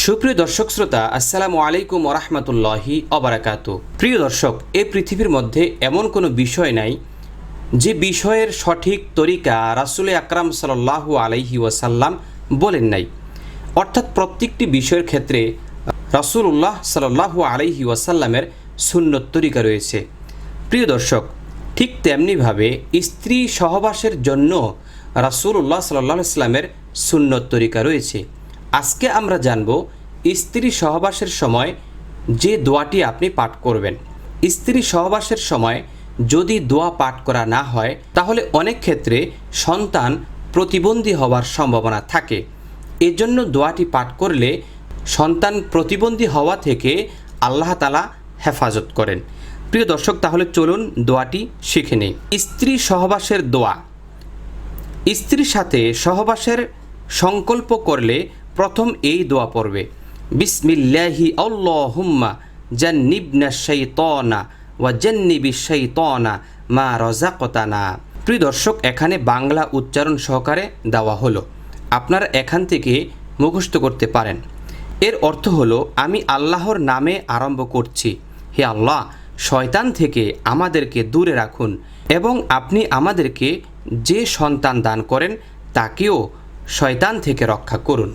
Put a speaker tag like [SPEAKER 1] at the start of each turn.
[SPEAKER 1] সুপ্রিয় দর্শক শ্রোতা, আসসালামু আলাইকুম ওরহমতুল্লাহি অবরাকাত প্রিয় দর্শক, এ পৃথিবীর মধ্যে এমন কোনো বিষয় নাই যে বিষয়ের সঠিক তরিকা রাসুল আকরাম সাল্লাহু আলাইহি ওয়াসাল্লাম বলেন নাই। অর্থাৎ প্রত্যেকটি বিষয়ের ক্ষেত্রে রাসুল্লাহ সাল্লাহু আলাইহি ওয়াসাল্লামের সুন্নত তরিকা রয়েছে। প্রিয় দর্শক, ঠিক তেমনিভাবে স্ত্রী সহবাসের জন্য রাসুল্লাহ সাল্লাহ ইসলামের সুন্নত তরিকা রয়েছে। আজকে আমরা জানব স্ত্রী সহবাসের সময় যে দোয়াটি আপনি পাঠ করবেন। স্ত্রী সহবাসের সময় যদি দোয়া পাঠ করা না হয়, তাহলে অনেক ক্ষেত্রে সন্তান প্রতিবন্ধী হওয়ার সম্ভাবনা থাকে। এজন্য দোয়াটি পাঠ করলে সন্তান প্রতিবন্ধী হওয়া থেকে আল্লাহ তালা হেফাজত করেন। প্রিয় দর্শক, তাহলে চলুন দোয়াটি শিখে নেই। স্ত্রী সহবাসের দোয়া। স্ত্রীর সাথে সহবাসের সংকল্প করলে প্রথম এই দোয়া পড়বে, বিসমিল্লাহি আল্লাহুম্মা জান্নিবনা শাইতানা ওয়া জান্নিবি শাইতানা মা রাযাকতানা। প্রিয় দর্শক, এখানে বাংলা উচ্চারণ সহকারে দেওয়া হলো। আপনারা এখান থেকে মুখস্থ করতে পারেন। এর অর্থ হলো, আমি আল্লাহর নামে আরম্ভ করছি। হে আল্লাহ, শয়তান থেকে আমাদেরকে দূরে রাখুন এবং আপনি আমাদেরকে যে সন্তান দান করেন, তাকেও শয়তান থেকে রক্ষা করুন।